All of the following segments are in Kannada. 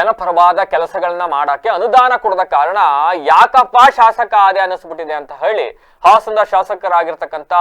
ಜನಪರವಾದ ಕೆಲಸಗಳನ್ನ ಮಾಡಕ್ಕೆ ಅನುದಾನ ಕೊಡದ ಕಾರಣ ಯಾಕಪ್ಪ ಶಾಸಕ ಆದೆ ಅನ್ನಿಸ್ಬಿಟ್ಟಿದೆ ಅಂತ ಹೇಳಿ ಹಾಸನದ ಶಾಸಕರಾಗಿರ್ತಕ್ಕಂಥ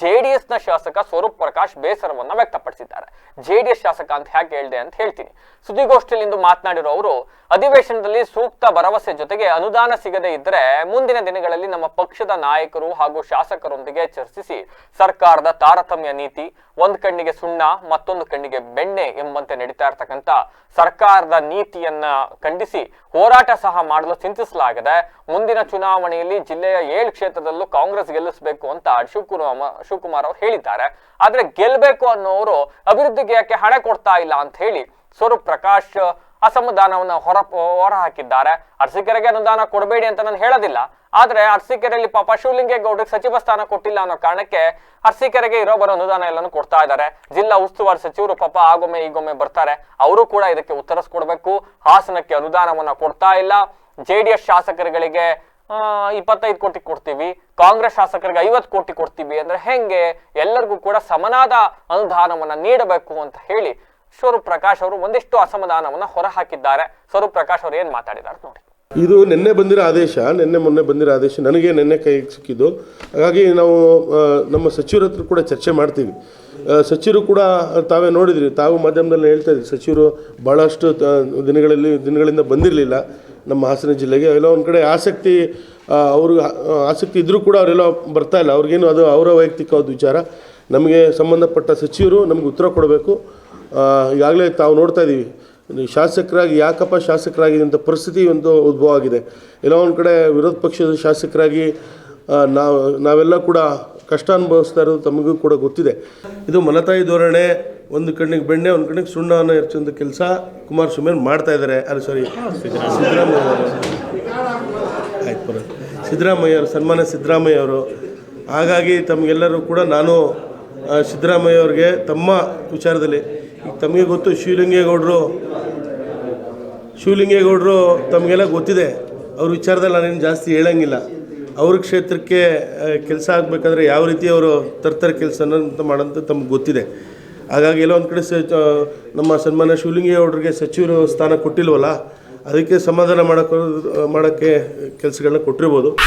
ಜೆಡಿಎಸ್ನ ಶಾಸಕ ಸ್ವರೂಪ್ ಪ್ರಕಾಶ್ ಬೇಸರವನ್ನ ವ್ಯಕ್ತಪಡಿಸಿದ್ದಾರೆ. ಜೆಡಿಎಸ್ ಶಾಸಕ ಅಂತ ಯಾಕೆ ಹೇಳಿದೆ ಅಂತ ಹೇಳ್ತೀನಿ. ಸುದ್ದಿಗೋಷ್ಠಿಯಲ್ಲಿ ಇಂದು ಮಾತನಾಡಿರೋ ಅವರು, ಅಧಿವೇಶನದಲ್ಲಿ ಸೂಕ್ತ ಭರವಸೆ ಜೊತೆಗೆ ಅನುದಾನ ಸಿಗದೆ ಇದ್ದರೆ ಮುಂದಿನ ದಿನಗಳಲ್ಲಿ ನಮ್ಮ ಪಕ್ಷದ ನಾಯಕರು ಹಾಗೂ ಶಾಸಕರೊಂದಿಗೆ ಚರ್ಚಿಸಿ ಸರ್ಕಾರದ ತಾರತಮ್ಯ ನೀತಿ, ಒಂದು ಕಣ್ಣಿಗೆ ಸುಣ್ಣ, ಮತ್ತೊಂದು ಕಣ್ಣಿಗೆ ಬೆಣ್ಣೆ ಎಂಬಂತೆ ನಡೀತಾ ಇರ್ತಕ್ಕಂಥ ಸರ್ಕಾರದ ನೀತಿಯನ್ನ ಖಂಡಿಸಿ ಹೋರಾಟ ಸಹ ಮಾಡಲು ಚಿಂತಿಸಲಾಗಿದೆ ಮುಂದಿನ ಚುನಾವಣೆಯಲ್ಲಿ ಜಿಲ್ಲೆಯ ಏಳು ಕ್ಷೇತ್ರದಲ್ಲೂ ಕಾಂಗ್ರೆಸ್ ಗೆಲ್ಲಿಸಬೇಕು ಅಂತ ಶಿವಕುಮಾರ್ ಶಿವಕುಮಾರ್ ಅವರು ಹೇಳಿದ್ದಾರೆ. ಆದ್ರೆ ಗೆಲ್ಬೇಕು ಅನ್ನೋರು ಅಭಿವೃದ್ಧಿಗೆ ಯಾಕೆ ಹಣ ಕೊಡ್ತಾ ಇಲ್ಲ ಅಂತ ಹೇಳಿ ಸ್ವರೂಪ್ ಪ್ರಕಾಶ್ ಅಸಮಾಧಾನವನ್ನ ಹೊರ ಹೊರ ಹಾಕಿದ್ದಾರೆ ಅರಸೀಕೆರೆಗೆ ಅನುದಾನ ಕೊಡಬೇಡಿ ಅಂತ ನಾನು ಹೇಳೋದಿಲ್ಲ. ಆದ್ರೆ ಅರಸೀಕೆರೆಯಲ್ಲಿ ಪಾಪ ಶಿವಲಿಂಗೇಗೌಡರಿಗೆ ಸಚಿವ ಸ್ಥಾನ ಕೊಟ್ಟಿಲ್ಲ ಅನ್ನೋ ಕಾರಣಕ್ಕೆ ಅರಸೀಕೆರೆಗೆ ಇರೋ ಬರೋ ಅನುದಾನ ಎಲ್ಲಾನು ಕೊಡ್ತಾ ಇದ್ದಾರೆ. ಜಿಲ್ಲಾ ಉಸ್ತುವಾರಿ ಸಚಿವರು ಪಾಪ ಆಗೊಮ್ಮೆ ಈಗೊಮ್ಮೆ ಬರ್ತಾರೆ. ಅವರು ಕೂಡ ಇದಕ್ಕೆ ಉತ್ತರಿಸ್ಕೊಡ್ಬೇಕು ಹಾಸನಕ್ಕೆ ಅನುದಾನವನ್ನ ಕೊಡ್ತಾ ಇಲ್ಲ. ಜೆಡಿಎಸ್ ಶಾಸಕರುಗಳಿಗೆ ಆ, ಇಪ್ಪತ್ತೈದು ಕೋಟಿ ಕೊಡ್ತೀವಿ. ಕಾಂಗ್ರೆಸ್ ಶಾಸಕರಿಗೆ ಐವತ್ತು ಕೋಟಿ ಕೊಡ್ತೀವಿ ಅಂದ್ರೆ ಹೆಂಗೆ? ಎಲ್ಲರಿಗೂ ಕೂಡ ಸಮನಾದ ಅನುದಾನವನ್ನ ನೀಡಬೇಕು ಅಂತ ಹೇಳಿ ಸ್ವರೂಪ್ ಪ್ರಕಾಶ್ ಅವರು ಒಂದಿಷ್ಟು ಅಸಮಾಧಾನವನ್ನ ಹೊರ ಹಾಕಿದ್ದಾರೆ ಸ್ವರೂಪ್ ಪ್ರಕಾಶ್ ಅವರು ಏನ್ ಮಾತಾಡಿದ್ದಾರೆ ನೋಡಿ. ಇದು ನಿನ್ನೆ ಬಂದಿರೋ ಆದೇಶ, ನಿನ್ನೆ ಮೊನ್ನೆ ಬಂದಿರೋ ಆದೇಶ ನನಗೆ ನಿನ್ನೆ ಕೈಗೆ ಸಿಕ್ಕಿದ್ದು. ಹಾಗಾಗಿ ನಾವು ನಮ್ಮ ಸಚಿವರ ಹತ್ರ ಕೂಡ ಚರ್ಚೆ ಮಾಡ್ತೀವಿ. ಸಚಿವರು ಕೂಡ ತಾವೇ ನೋಡಿದ್ರಿ, ತಾವು ಮಾಧ್ಯಮದಲ್ಲಿ ಹೇಳ್ತಾ ಇದ್ರಿ, ಸಚಿವರು ಭಾಳಷ್ಟು ದಿನಗಳಲ್ಲಿ, ದಿನಗಳಿಂದ ಬಂದಿರಲಿಲ್ಲ. ನಮ್ಮ ಹಾಸನ ಜಿಲ್ಲೆಗೆ ಎಲ್ಲ ಒಂದು ಕಡೆ ಆಸಕ್ತಿ ಅವ್ರಿಗೆ ಆಸಕ್ತಿ ಇದ್ದರೂ ಕೂಡ ಅವರೆಲ್ಲ ಬರ್ತಾ ಇಲ್ಲ. ಅವ್ರಿಗೇನು ಅದು ಅವರ ವೈಯಕ್ತಿಕವಾದ ವಿಚಾರ. ನಮಗೆ ಸಂಬಂಧಪಟ್ಟ ಸಚಿವರು ನಮಗೆ ಉತ್ತರ ಕೊಡಬೇಕು. ಈಗಾಗಲೇ ತಾವು ನೋಡ್ತಾ ಇದ್ದೀವಿ ಶಾಸಕರಾಗಿ, ಯಾಕಪ್ಪ ಶಾಸಕರಾಗಿ ಅಂತ ಪರಿಸ್ಥಿತಿ ಒಂದು ಉದ್ಭವ ಆಗಿದೆ. ಎಲ್ಲ ಒಂದು ಕಡೆ ವಿರೋಧ ಪಕ್ಷದ ಶಾಸಕರಾಗಿ ನಾವು, ನಾವೆಲ್ಲ ಕೂಡ ಕಷ್ಟ ಅನುಭವಿಸ್ತಾ ಇರೋದು ತಮಗೂ ಕೂಡ ಗೊತ್ತಿದೆ. ಇದು ಮಲತಾಯಿ ಧೋರಣೆ ಒಂದು ಕಣ್ಣಿಗೆ ಬೆಣ್ಣೆ, ಒಂದು ಕಣ್ಣಿಗೆ ಸುಣ್ಣವನ್ನು ಎರಚುವಂಥ ಕೆಲಸ ಕುಮಾರಸ್ವಾಮಿ ಮಾಡ್ತಾ ಇದ್ದಾರೆ ಅಲ್ಲಿ ಸಾರಿ ಸಿದ್ದರಾಮಯ್ಯ. ಆಯ್ತು ಸಿದ್ದರಾಮಯ್ಯ ಅವರು, ಸನ್ಮಾನ್ಯ ಸಿದ್ದರಾಮಯ್ಯ ಅವರು. ಹಾಗಾಗಿ ತಮಗೆಲ್ಲರೂ ಕೂಡ ನಾನು ಸಿದ್ದರಾಮಯ್ಯ ಅವ್ರಿಗೆ ತಮ್ಮ ವಿಚಾರದಲ್ಲಿ ಈಗ ತಮಗೆ ಗೊತ್ತು ಶಿವಲಿಂಗೇಗೌಡರು ಶಿವಲಿಂಗೇಗೌಡರು ತಮಗೆಲ್ಲ ಗೊತ್ತಿದೆ. ಅವ್ರ ವಿಚಾರದಲ್ಲಿ ನಾನೇನು ಜಾಸ್ತಿ ಹೇಳಂಗಿಲ್ಲ. ಅವ್ರ ಕ್ಷೇತ್ರಕ್ಕೆ ಕೆಲಸ ಆಗಬೇಕಾದ್ರೆ ಯಾವ ರೀತಿ ಅವರು ತರ್ತಾರೆ ಕೆಲಸನ ಅಂತ ಮಾಡೋಂಥ ತಮ್ಗೆ ಗೊತ್ತಿದೆ. ಹಾಗಾಗಿ ಎಲ್ಲೋ ಒಂದು ಕಡೆ ಸ ನಮ್ಮ ಸನ್ಮಾನ್ಯ ಶಿವಲಿಂಗೇಗೌಡರಿಗೆ ಸಚಿವರು ಸ್ಥಾನ ಕೊಟ್ಟಿಲ್ವಲ್ಲ, ಅದಕ್ಕೆ ಸಮಾಧಾನ ಮಾಡೋಕ್ಕೆ ಮಾಡೋಕ್ಕೆ ಕೆಲಸಗಳನ್ನ ಕೊಟ್ಟಿರ್ಬೋದು.